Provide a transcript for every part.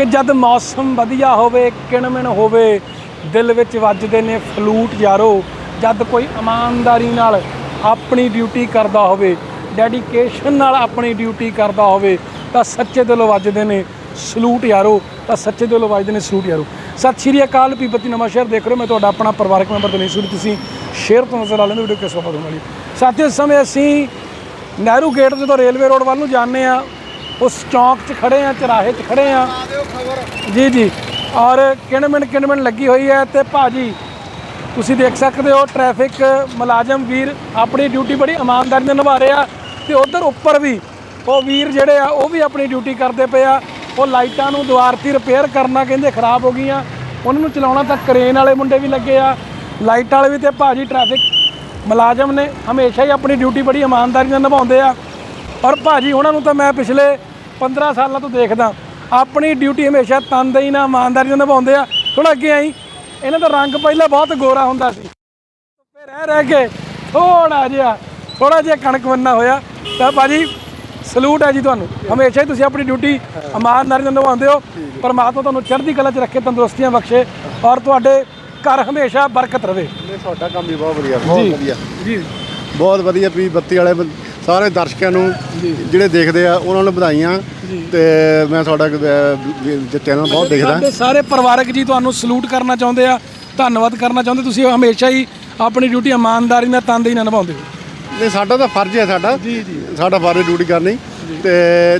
ਕਿ ਜਦ ਮੌਸਮ ਵਧੀਆ ਹੋਵੇ, ਕਿਣਮਿਣ ਹੋਵੇ, ਦਿਲ ਵਿੱਚ ਵੱਜਦੇ ਨੇ ਫਲੂਟ ਯਾਰੋ, ਜਦ ਕੋਈ ਇਮਾਨਦਾਰੀ ਨਾਲ ਆਪਣੀ ਡਿਊਟੀ ਕਰਦਾ ਹੋਵੇ ਡੈਡੀਕੇਸ਼ਨ ਨਾਲ ਆਪਣੀ ਡਿਊਟੀ ਕਰਦਾ ਹੋਵੇ, ਤਾਂ ਸੱਚੇ ਦਿਲੋਂ ਵੱਜਦੇ ਨੇ ਸਲੂਟ ਯਾਰੋ, ਤਾਂ ਸੱਚੇ ਦਿਲੋਂ ਵੱਜਦੇ ਨੇ ਸਲੂਟ ਯਾਰੋ। ਸਤਿ ਸ਼੍ਰੀ ਅਕਾਲ, ਪੀਪਤੀ ਨਵਾਂ ਸ਼ਹਿਰ ਦੇਖ ਰਹੇ ਮੈਂ ਤੁਹਾਡਾ ਆਪਣਾ ਪਰਿਵਾਰਕ ਮੈਂਬਰ ਦਨੀਸ਼ ਸੂਰੀ ਤੁਸੀਂ ਸ਼ੇਅਰ ਤੋਂ ਨਜ਼ਰ ਆ ਲੈਂਦੇ ਵੀਡੀਓ ਕਿਸ ਵਕਤ ਹੋਣ ਵਾਲੀ ਸਾਥੀਓ, ਇਸ ਸਮੇਂ ਅਸੀਂ ਨਹਿਰੂ ਗੇਟ ਤੋਂ ਜਦੋਂ ਰੇਲਵੇ ਰੋਡ ਵੱਲ ਨੂੰ ਜਾਂਦੇ ਆ ਉਸ ਚੌਂਕ 'ਚ ਖੜੇ ਆ ਚਰਾਹੇ 'ਚ ਖੜੇ ਆ ਜੀ ਜੀ। ਔਰ ਕਿਣਮਿਣ ਕਿਣਮਿਣ ਲੱਗੀ ਹੋਈ ਹੈ ਤੇ ਭਾਜੀ, ਤੁਸੀਂ ਦੇਖ ਸਕਦੇ ਹੋ ਟ੍ਰੈਫਿਕ ਮੁਲਾਜ਼ਮ ਵੀਰ ਆਪਣੀ ਡਿਊਟੀ ਬੜੀ ਇਮਾਨਦਾਰੀ ਨਾਲ ਨਿਭਾ ਰਹੇ ਆ ਤੇ ਉਧਰ ਉੱਪਰ ਵੀ ਉਹ ਵੀਰ ਜਿਹੜੇ ਆ, ਉਹ ਵੀ ਆਪਣੀ ਡਿਊਟੀ ਕਰਦੇ ਪਏ ਆ। ਉਹ ਲਾਈਟਾਂ ਨੂੰ ਦੁਆਰਤੀ ਰਿਪੇਅਰ ਕਰਨਾ ਕਹਿੰਦੇ ਖਰਾਬ ਹੋ ਗਈਆਂ। ਉਹਨਾਂ ਨੂੰ ਚਲਾਉਣਾ ਤਾਂ ਕਰੇਨ ਵਾਲੇ ਮੁੰਡੇ ਵੀ ਲੱਗੇ ਆ। ਲਾਈਟ ਵਾਲੇ ਵੀ ਤੇ ਭਾਜੀ ਟ੍ਰੈਫਿਕ ਮੁਲਾਜ਼ਮ ਨੇ ਹਮੇਸ਼ਾ ਹੀ ਆਪਣੀ ਡਿਊਟੀ ਬੜੀ ਇਮਾਨਦਾਰੀ ਨਾਲ ਨਿਭਾਉਂਦੇ ਆ। ਔਰ ਭਾਜੀ, ਉਹਨਾਂ ਨੂੰ ਤਾਂ ਮੈਂ ਪਿਛਲੇ 15 ਸਾਲਾਂ ਤੋਂ ਦੇਖਦਾ। ਆਪਣੀ ਡਿਊਟੀ ਹਮੇਸ਼ਾ ਤਨਦੇਹੀ ਨਾਲ ਇਮਾਨਦਾਰੀ ਨਾਲ ਨਿਭਾਉਂਦੇ ਆ। ਥੋੜਾ ਅੱਗੇ ਆਈ ਇਹਨਾਂ ਦਾ ਰੰਗ ਪਹਿਲਾਂ ਬਹੁਤ ਗੋਰਾ ਹੁੰਦਾ ਸੀ। ਧੁੱਪੇ ਰਹਿ ਰਹਿ ਕੇ ਥੋੜਾ ਜਿਹਾ ਥੋੜਾ ਜਿਹਾ ਕਣਕ ਬੰਨਾ ਹੋਇਆ। ਤਾਂ ਭਾਜੀ ਸਲੂਟ ਹੈ ਜੀ ਤੁਹਾਨੂੰ। ਹਮੇਸ਼ਾ ਹੀ ਤੁਸੀਂ ਆਪਣੀ ਡਿਊਟੀ ਇਮਾਨਦਾਰੀ ਨਾਲ ਨਿਭਾਉਂਦੇ ਹੋ। ਪਰਮਾਤਮਾ ਤੁਹਾਨੂੰ ਚੜ੍ਹਦੀ ਕਲਾ 'ਚ ਰੱਖੇ ਤੰਦਰੁਸਤੀਆਂ ਬਖਸ਼ੇ ਔਰ ਤੁਹਾਡੇ ਘਰ ਹਮੇਸ਼ਾ ਬਰਕਤ ਰਵੇ ਤੁਹਾਡਾ ਕੰਮ ਵੀ ਬਹੁਤ ਵਧੀਆ ਬਹੁਤ ਵਧੀਆ। ਜੀ। ਬਹੁਤ ਵਧੀਆ ਵੀ ਬੱਤੀ ਵਾਲੇ ਸਾਰੇ ਦਰਸ਼ਕਾਂ ਨੂੰ ਜਿਹੜੇ ਦੇਖਦੇ ਆ ਉਹਨਾਂ ਨੂੰ ਵਧਾਈਆਂ ਤੇ ਮੈਂ ਤੁਹਾਡਾ ਚੈਨਲ ਬਹੁਤ ਦੇਖਦਾ। ਸਾਰੇ ਪਰਿਵਾਰਕ ਜੀ ਤੁਹਾਨੂੰ ਸਲੂਟ ਕਰਨਾ ਚਾਹੁੰਦੇ ਆ ਧੰਨਵਾਦ ਕਰਨਾ ਚਾਹੁੰਦੇ ਤੁਸੀਂ ਹਮੇਸ਼ਾ ਹੀ ਆਪਣੀ ਡਿਊਟੀ ਇਮਾਨਦਾਰੀ ਨਾਲ ਤਨਦੇਹੀ ਨਾਲ ਨਿਭਾਉਂਦੇ ਹੋ। ਨਹੀਂ ਸਾਡਾ ਤਾਂ ਫਰਜ਼ ਹੈ ਸਾਡਾ। ਜੀ, ਜੀ। ਸਾਡਾ ਫਰਜ਼ ਡਿਊਟੀ ਕਰਨੀ। ਤੇ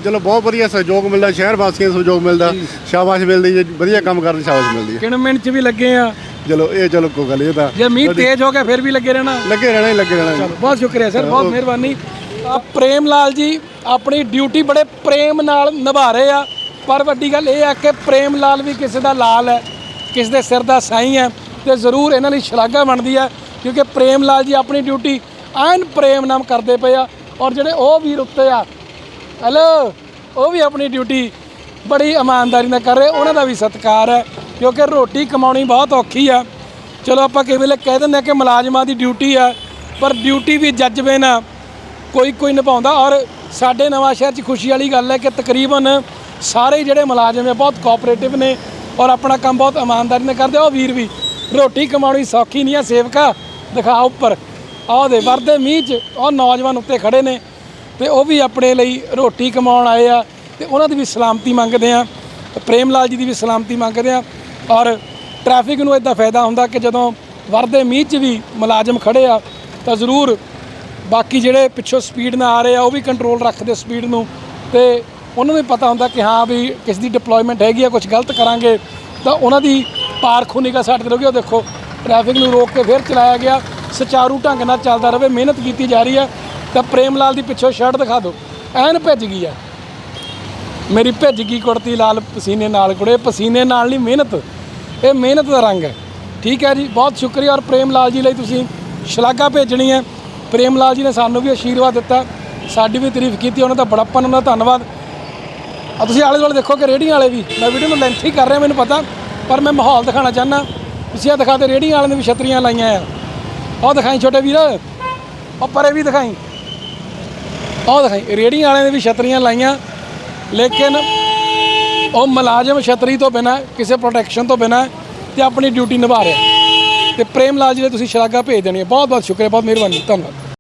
ਚਲੋ ਬਹੁਤ ਵਧੀਆ ਸਹਿਯੋਗ ਮਿਲਦਾ ਸ਼ਹਿਰ ਵਾਸੀਆਂ ਨੂੰ ਸਹਿਯੋਗ ਮਿਲਦਾ ਸ਼ਾਬਾਸ਼ ਮਿਲਦੀ ਹੈ ਵਧੀਆ ਕੰਮ ਕਰਨ ਦੀ ਸ਼ਾਬਾਸ਼ ਮਿਲਦੀ ਹੈ। ਕਿਣਮਿਣ ਚ ਵੀ ਲੱਗੇ ਆ। ਚਲੋ ਇਹ ਚਲੋ ਕੋਈ ਗੱਲ ਇਹ ਤਾਂ ਜੇ ਮੀਂਹ ਤੇਜ਼ ਹੋ ਗਿਆ ਫਿਰ ਵੀ ਲੱਗੇ ਰਹਿਣਾ। ਲੱਗੇ ਰਹਿਣਾ ਹੀ ਲੱਗੇ ਰਹਿਣਾ ਜੀ। ਬਹੁਤ ਸ਼ੁਕਰੀਆ ਸਰ ਬਹੁਤ ਮਿਹਰਬਾਨੀ। ਪ੍ਰੇਮ ਲਾਲ ਜੀ, ਆਪਣੀ ਡਿਊਟੀ ਬੜੇ ਪ੍ਰੇਮ ਨਾਲ ਨਿਭਾ ਰਹੇ ਆ। ਪਰ ਵੱਡੀ ਗੱਲ ਇਹ ਆ ਕਿ ਪ੍ਰੇਮ ਲਾਲ ਵੀ ਕਿਸੇ ਦਾ ਲਾਲ ਹੈ, ਕਿਸੇ ਦੇ ਸਿਰ ਦਾ ਸਾਈਂ ਹੈ ਤੇ ਜ਼ਰੂਰ ਇਹਨਾਂ ਲਈ ਸ਼ਲਾਘਾ ਬਣਦੀ ਹੈ, ਕਿਉਂਕਿ ਪ੍ਰੇਮ ਲਾਲ ਜੀ ਆਪਣੀ ਡਿਊਟੀ ਐਨ ਪ੍ਰੇਮ ਨਾਮ ਕਰਦੇ ਪਏ ਆ ਔਰ ਜਿਹੜੇ ਉਹ ਵੀਰ ਉੱਤੇ ਆ ਹੈਲੋ ਉਹ ਵੀ ਆਪਣੀ ਡਿਊਟੀ ਬੜੀ ਇਮਾਨਦਾਰੀ ਨਾਲ ਕਰ ਰਹੇ, ਉਹਨਾਂ ਦਾ ਵੀ ਸਤਿਕਾਰ ਹੈ, ਕਿਉਂਕਿ ਰੋਟੀ ਕਮਾਉਣੀ ਬਹੁਤ ਔਖੀ ਆ। ਚਲੋ ਆਪਾਂ ਕਈ ਵੇਲੇ ਕਹਿ ਦਿੰਦੇ ਆ ਕਿ ਮੁਲਾਜ਼ਮਾਂ ਦੀ ਡਿਊਟੀ ਆ, ਪਰ ਡਿਊਟੀ ਵੀ ਜੱਜਬੇ ਨਾਲ ਕੋਈ ਕੋਈ ਨਿਭਾਉਂਦਾ ਔਰ ਸਾਡੇ ਨਵਾਂ ਸ਼ਹਿਰ 'ਚ ਖੁਸ਼ੀ ਵਾਲੀ ਗੱਲ ਹੈ ਕਿ ਤਕਰੀਬਨ ਸਾਰੇ ਜਿਹੜੇ ਮੁਲਾਜ਼ਮ ਆ ਬਹੁਤ ਕੋਆਪਰੇਟਿਵ ਨੇ ਔਰ ਆਪਣਾ ਕੰਮ ਬਹੁਤ ਇਮਾਨਦਾਰੀ ਨਾਲ ਕਰਦੇ ਆ। ਉਹ ਵੀਰ ਵੀ ਰੋਟੀ ਕਮਾਉਣੀ ਸੌਖੀ ਨਹੀਂ ਆ, ਸੇਵਕਾ ਦਿਖਾ ਉੱਪਰ ਆਹ ਦੇ ਵਰਦੇ ਮੀਂਹ 'ਚ ਉਹ ਨੌਜਵਾਨ ਉੱਤੇ ਖੜੇ ਨੇ ਤੇ ਉਹ ਵੀ ਆਪਣੇ ਲਈ ਰੋਟੀ ਕਮਾਉਣ ਆਏ ਆ ਤੇ ਉਹਨਾਂ ਦੀ ਵੀ ਸਲਾਮਤੀ ਮੰਗਦੇ ਆ ਪ੍ਰੇਮ ਲਾਲ ਜੀ ਦੀ ਵੀ ਸਲਾਮਤੀ ਮੰਗਦੇ ਆ ਔਰ ਟ੍ਰੈਫਿਕ ਨੂੰ ਇਦਾਂ ਫਾਇਦਾ ਹੁੰਦਾ ਕਿ ਜਦੋਂ ਵਰਦੇ ਮੀਂਹ 'ਚ ਵੀ ਮੁਲਾਜ਼ਮ ਖੜੇ ਆ ਤਾਂ ਜ਼ਰੂਰ ਬਾਕੀ ਜਿਹੜੇ ਪਿੱਛੋਂ ਸਪੀਡ ਨਾਲ ਆ ਰਹੇ ਆ, ਉਹ ਵੀ ਕੰਟਰੋਲ ਰੱਖਦੇ ਸਪੀਡ ਨੂੰ। ਤੇ ਉਹਨਾਂ ਨੂੰ ਵੀ ਪਤਾ ਹੁੰਦਾ ਕਿ ਹਾਂ ਵੀ ਕਿਸ ਦੀ ਡਿਪਲੋਇਮੈਂਟ ਹੈਗੀ ਆ ਕੁਝ ਗਲਤ ਕਰਾਂਗੇ। ਤਾਂ ਉਹਨਾਂ ਦੀ ਪਾਰਖੂ ਨਿਗਾ ਸਾਡੇ ਤੇ ਰਹੂਗੀ ਉਹ ਦੇਖੋ ਟ੍ਰੈਫਿਕ ਨੂੰ ਰੋਕ ਕੇ ਫਿਰ ਚਲਾਇਆ ਗਿਆ। ਸੁਚਾਰੂ ਢੰਗ ਨਾਲ ਚੱਲਦਾ ਰਹੇ, ਮਿਹਨਤ ਕੀਤੀ ਜਾ ਰਹੀ ਹੈ। ਤਾਂ ਪ੍ਰੇਮ ਲਾਲ ਦੀ ਪਿੱਛੋਂ ਸ਼ਰਟ ਦਿਖਾ ਦਿਓ। ਐਨ ਭਿੱਜ ਗਈ ਆ। ਮੇਰੀ ਭਿੱਜ ਗਈ ਕੁੜਤੀ ਲਾਲ ਪਸੀਨੇ ਨਾਲ, ਕੁੜੇ, ਪਸੀਨੇ ਨਾਲ ਨਹੀਂ, ਮਿਹਨਤ। ਇਹ ਮਿਹਨਤ ਦਾ ਰੰਗ ਹੈ। ਠੀਕ ਹੈ ਜੀ, ਬਹੁਤ ਸ਼ੁਕਰੀਆ ਔਰ ਪ੍ਰੇਮ ਲਾਲ ਜੀ ਲਈ ਤੁਸੀਂ ਸ਼ਲਾਘਾ ਭੇਜਣੀ ਹੈ। ਪ੍ਰੇਮ ਲਾਲ ਜੀ ਨੇ ਸਾਨੂੰ ਵੀ ਆਸ਼ੀਰਵਾਦ ਦਿੱਤਾ। ਸਾਡੀ ਵੀ ਤਾਰੀਫ ਕੀਤੀ, ਉਹਨਾਂ ਦਾ ਬੜਾਪਨ, ਉਹਨਾਂ ਦਾ ਧੰਨਵਾਦ। ਆ ਤੁਸੀਂ ਆਲੇ ਦੁਆਲੇ ਦੇਖੋ ਕਿ ਰੇੜੀਆਂ ਵਾਲੇ ਵੀ, ਮੈਂ ਵੀਡੀਓ ਨੂੰ ਲੈਂਥੀ ਕਰ ਰਿਹਾ, ਮੈਨੂੰ ਪਤਾ, ਪਰ ਮੈਂ ਮਾਹੌਲ ਦਿਖਾਉਣਾ ਚਾਹੁੰਦਾ। ਤੁਸੀਂ ਆ ਦਿਖਾਤੇ ਰੇੜੀਆਂ ਵਾਲਿਆਂ ਨੇ ਵੀ ਛਤਰੀਆਂ ਲਾਈਆਂ ਆ। ਉਹ ਦਿਖਾਈ ਛੋਟੇ ਵੀਰ ਉਹ ਪਰੇ ਵੀ ਦਿਖਾਈ। ਉਹ ਦਿਖਾਈ ਰੇੜੀਆਂ ਵਾਲਿਆਂ ਨੇ ਵੀ ਛਤਰੀਆਂ ਲਾਈਆਂ। ਲੇਕਿਨ ਉਹ ਮੁਲਾਜ਼ਮ ਛਤਰੀ ਤੋਂ ਬਿਨਾ, ਕਿਸੇ ਪ੍ਰੋਟੈਕਸ਼ਨ ਤੋਂ ਬਿਨਾ ਤੇ ਆਪਣੀ ਡਿਊਟੀ ਨਿਭਾ ਰਿਹਾ। ਤੇ ਪ੍ਰੇਮ ਲਾਲ ਜੀ ਨੇ ਤੁਸੀਂ ਸ਼ਲਾਘਾ ਭੇਜ ਦੇਣੀ ਹੈ। ਬਹੁਤ ਬਹੁਤ ਸ਼ੁਕਰੀਆ, ਬਹੁਤ ਮਿਹਰਬਾਨੀ, ਧੰਨਵਾਦ।